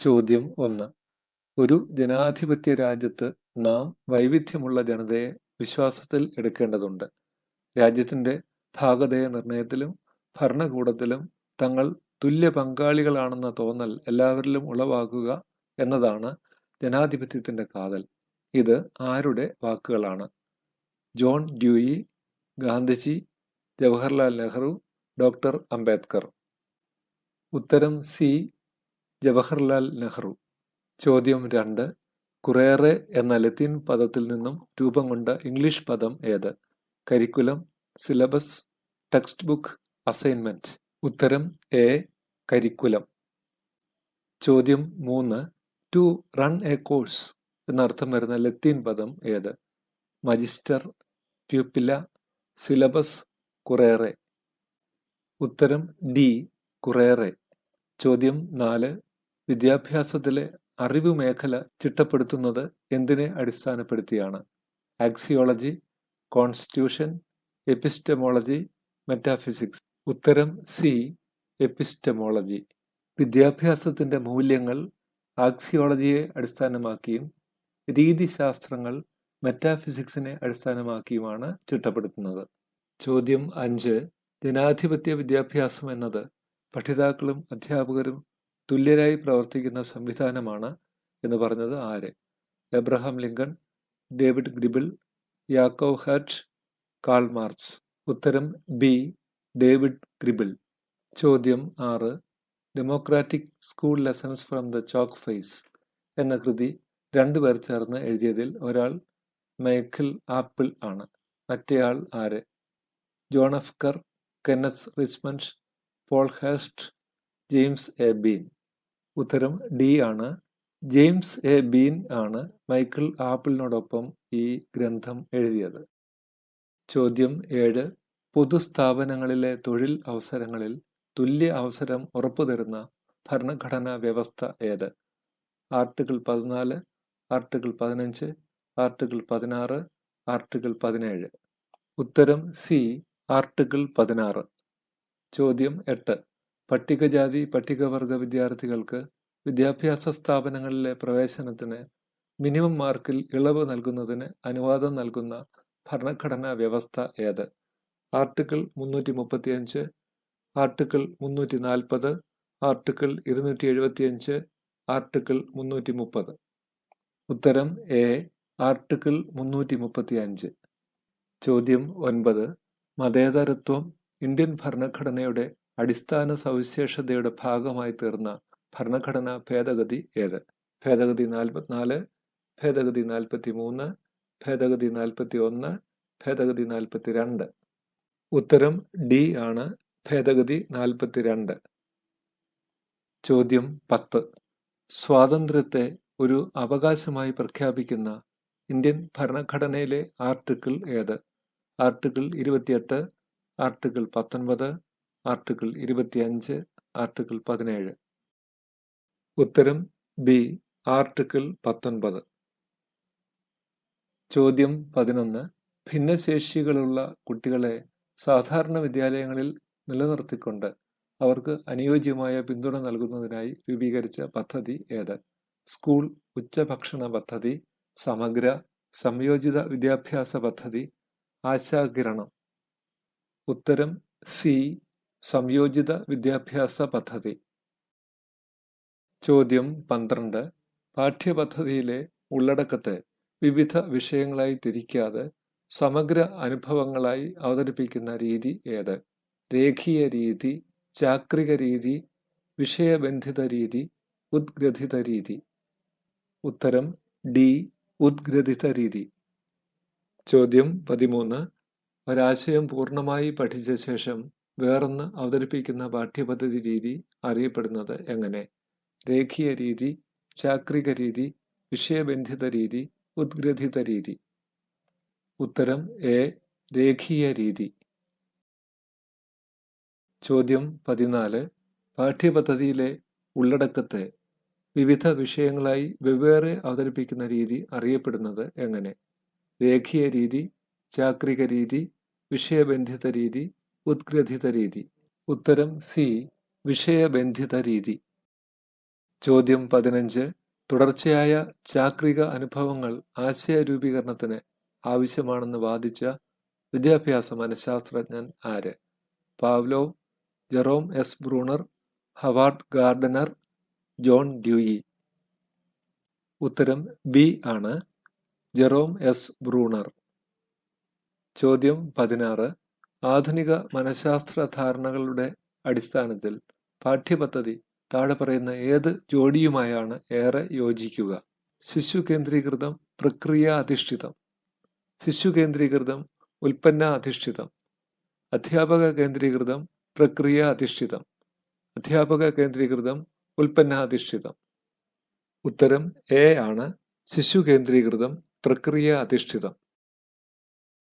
ചോദ്യം ഒന്ന്. ഒരു ജനാധിപത്യ രാജ്യത്ത് നാം വൈവിധ്യമുള്ള ജനതയെ വിശ്വാസത്തിൽ എടുക്കേണ്ടതുണ്ട്. രാജ്യത്തിന്റെ ഭാഗതയ നിർണയത്തിലും ഭരണകൂടത്തിലും തങ്ങൾ തുല്യ പങ്കാളികളാണെന്ന തോന്നൽ എല്ലാവരിലും ഉളവാക്കുക എന്നതാണ് ജനാധിപത്യത്തിന്റെ കാതൽ. ഇത് ആരുടെ വാക്കുകളാണ്? John Dewey Gandhiji Jawaharlal Nehru doctor Ambedkar. ഉത്തരം സി ജവഹർലാൽ നെഹ്റു. ചോദ്യം രണ്ട്. കുറേറെ എന്ന ലത്തീൻ പദത്തിൽ നിന്നും രൂപം കൊണ്ട ഇംഗ്ലീഷ് പദം ഏത്? Curriculum syllabus text book assignment. ഉത്തരം എ. കരിക്കുലം. ചോദ്യം മൂന്ന്. ടു റൺ എ കോഴ്സ് എന്നർത്ഥം വരുന്ന ലത്തീൻ പദം ഏത്? മജിസ്റ്റർ പ്യൂപ്പില സിലബസ് കുറേറെ. ഉത്തരം ഡി. കുറേറെ. ചോദ്യം നാല്. വിദ്യാഭ്യാസത്തിലെ അറിവ് മേഖല ചിട്ടപ്പെടുത്തുന്നത് എന്തിനെ അടിസ്ഥാനപ്പെടുത്തിയാണ്? Axiology constitution epistemology metaphysics. ഉത്തരം സി എപ്പിസ്റ്റമോളജി. വിദ്യാഭ്യാസത്തിന്റെ മൂല്യങ്ങൾ ആക്സിയോളജിയെ അടിസ്ഥാനമാക്കിയും രീതിശാസ്ത്രങ്ങൾ മെറ്റാഫിസിക്സിനെ അടിസ്ഥാനമാക്കിയുമാണ് ചിട്ടപ്പെടുത്തുന്നത്. ചോദ്യം അഞ്ച്. ജനാധിപത്യ വിദ്യാഭ്യാസം എന്നത് പഠിതാക്കളും അധ്യാപകരും തുല്യരായി പ്രവർത്തിക്കുന്ന സംവിധാനമാണ് എന്ന് പറഞ്ഞത് ആര്? Abraham Lincoln David Gribble Yaacov Hecht Karl Marx. ഉത്തരം ബി ഡേവിഡ് ഗ്രിബിൾ. ചോദ്യം ആറ് democratic school lessons from the chalk face എന്ന കൃതി രണ്ടുപേർ ചേർന്ന് എഴുതിയതിൽ ഒരാൾ മൈക്കിൾ ആപ്പിൾ ആണ്. മറ്റേയാൾ ആര്? John F Kerr Kenneth Paul James A Beane. ഉത്തരം ഡി ആണ്. ജെയിംസ് എ ബീൻ ആണ് മൈക്കിൾ ആപ്പിളിനോടൊപ്പം ഈ ഗ്രന്ഥം എഴുതിയത്. ചോദ്യം ഏഴ്. പൊതുസ്ഥാപനങ്ങളിലെ തൊഴിൽ അവസരങ്ങളിൽ തുല്യ അവസരം ഉറപ്പുതരുന്ന ഭരണഘടനാ വ്യവസ്ഥ ഏത്? ആർട്ടിക്കിൾ പതിനാല് ആർട്ടിക്കിൾ പതിനഞ്ച് ആർട്ടിക്കിൾ പതിനാറ് ആർട്ടിക്കിൾ പതിനേഴ്. ഉത്തരം സി ആർട്ടിക്കിൾ പതിനാറ്. ചോദ്യം എട്ട്. പട്ടികജാതി പട്ടികവർഗ വിദ്യാർത്ഥികൾക്ക് വിദ്യാഭ്യാസ സ്ഥാപനങ്ങളിലെ പ്രവേശനത്തിന് മിനിമം മാർക്കിൽ ഇളവ് നൽകുന്നതിന് അനുവാദം നൽകുന്ന ഭരണഘടനാ വ്യവസ്ഥ ഏത്? ആർട്ടിക്കിൾ മുന്നൂറ്റി മുപ്പത്തിയഞ്ച് ആർട്ടിക്കിൾ മുന്നൂറ്റി നാൽപ്പത് ആർട്ടിക്കിൾ ഇരുന്നൂറ്റി എഴുപത്തിയഞ്ച് ആർട്ടിക്കിൾ മുന്നൂറ്റി മുപ്പത് ഉത്തരം എ ആർട്ടിക്കിൾ മുന്നൂറ്റി മുപ്പത്തി അഞ്ച് ചോദ്യം ഒൻപത്. മതേതരത്വം ഇന്ത്യൻ ഭരണഘടനയുടെ അടിസ്ഥാന സവിശേഷതയുടെ ഭാഗമായി തീർന്ന ഭരണഘടന ഭേദഗതി ഏത്? ഭേദഗതി നാൽപ്പത്തിനാല് ഭേദഗതി നാൽപ്പത്തി മൂന്ന് ഭേദഗതി നാൽപ്പത്തി ഒന്ന് ഭേദഗതി നാൽപ്പത്തി രണ്ട് ഉത്തരം ഡി ആണ്. ഭേദഗതി നാൽപ്പത്തി രണ്ട് ചോദ്യം പത്ത്. സ്വാതന്ത്ര്യത്തെ ഒരു അവകാശമായി പ്രഖ്യാപിക്കുന്ന ഇന്ത്യൻ ഭരണഘടനയിലെ ആർട്ടിക്കിൾ ഏത്? ആർട്ടിക്കിൾ ഇരുപത്തിയെട്ട് ആർട്ടിക്കിൾ പത്തൊൻപത് ആർട്ടിക്കിൾ ഇരുപത്തിയഞ്ച് ആർട്ടിക്കിൾ പതിനേഴ്. ഉത്തരം ബി ആർട്ടിക്കിൾ പത്തൊൻപത്. ചോദ്യം പതിനൊന്ന്. ഭിന്നശേഷികളുള്ള കുട്ടികളെ സാധാരണ വിദ്യാലയങ്ങളിൽ നിലനിർത്തിക്കൊണ്ട് അവർക്ക് അനുയോജ്യമായ പിന്തുണ നൽകുന്നതിനായി രൂപീകരിച്ച പദ്ധതി ഏത്? സ്കൂൾ ഉച്ചഭക്ഷണ പദ്ധതി സമഗ്ര സംയോജിത വിദ്യാഭ്യാസ പദ്ധതി ആശാകിരണം. ഉത്തരം സി സംയോജിത വിദ്യാഭ്യാസ പദ്ധതി. ചോദ്യം പന്ത്രണ്ട്. പാഠ്യപദ്ധതിയിലെ ഉള്ളടക്കത്തെ വിവിധ വിഷയങ്ങളായി തിരിക്കാതെ സമഗ്ര അനുഭവങ്ങളായി അവതരിപ്പിക്കുന്ന രീതി ഏത്? രേഖീയ രീതി ചാക്രിക രീതി വിഷയബന്ധിത രീതി ഉദ്ഗ്രഥിത രീതി. ഉത്തരം ഡി ഉദ്ഗ്രഥിത രീതി. ചോദ്യം പതിമൂന്ന്. ഒരാശയം പൂർണമായി പഠിച്ച ശേഷം വേറൊന്ന് അവതരിപ്പിക്കുന്ന പാഠ്യപദ്ധതി രീതി അറിയപ്പെടുന്നത് എങ്ങനെ? രേഖീയ രീതി ചാക്രിക രീതി വിഷയബന്ധിത രീതി ഉദ്ഗ്രഥിത രീതി. ഉത്തരം എ രേഖീയ രീതി. ചോദ്യം പതിനാല്. പാഠ്യപദ്ധതിയിലെ ഉള്ളടക്കത്തെ വിവിധ വിഷയങ്ങളായി വെവ്വേറെ അവതരിപ്പിക്കുന്ന രീതി അറിയപ്പെടുന്നത് എങ്ങനെ? രേഖീയ രീതി ചാക്രിക രീതി വിഷയബന്ധിത രീതി ഉദ്ഗ്രഥിത രീതി ഉത്തരം സി. വിഷയബന്ധിത രീതി ചോദ്യം പതിനഞ്ച്. തുടർച്ചയായ ചാക്രിക അനുഭവങ്ങൾ ആശയ രൂപീകരണത്തിന് ആവശ്യമാണെന്ന് വാദിച്ച വിദ്യാഭ്യാസ മനഃശാസ്ത്രജ്ഞൻ ആര്? Pavlov Jerome S. Bruner Howard Gardner John Dewey. ഉത്തരം ബി ആണ്. Jerome S. ബ്രൂണർ. ചോദ്യം പതിനാറ്. ആധുനിക മനഃശാസ്ത്ര ധാരണകളുടെ അടിസ്ഥാനത്തിൽ പാഠ്യപദ്ധതി താഴെ പറയുന്ന ഏത് ജോഡിയുമായാണ് ഏറെ യോജിക്കുക? ശിശു കേന്ദ്രീകൃതം പ്രക്രിയ അധിഷ്ഠിതം. ശിശു കേന്ദ്രീകൃതം ഉൽപ്പന്ന അധിഷ്ഠിതം. അധ്യാപക കേന്ദ്രീകൃതം പ്രക്രിയ അധിഷ്ഠിതം. അധ്യാപക കേന്ദ്രീകൃതം ഉൽപ്പന്ന അധിഷ്ഠിതം. ഉത്തരം എ ആണ്. ശിശു കേന്ദ്രീകൃതം പ്രക്രിയ അധിഷ്ഠിതം.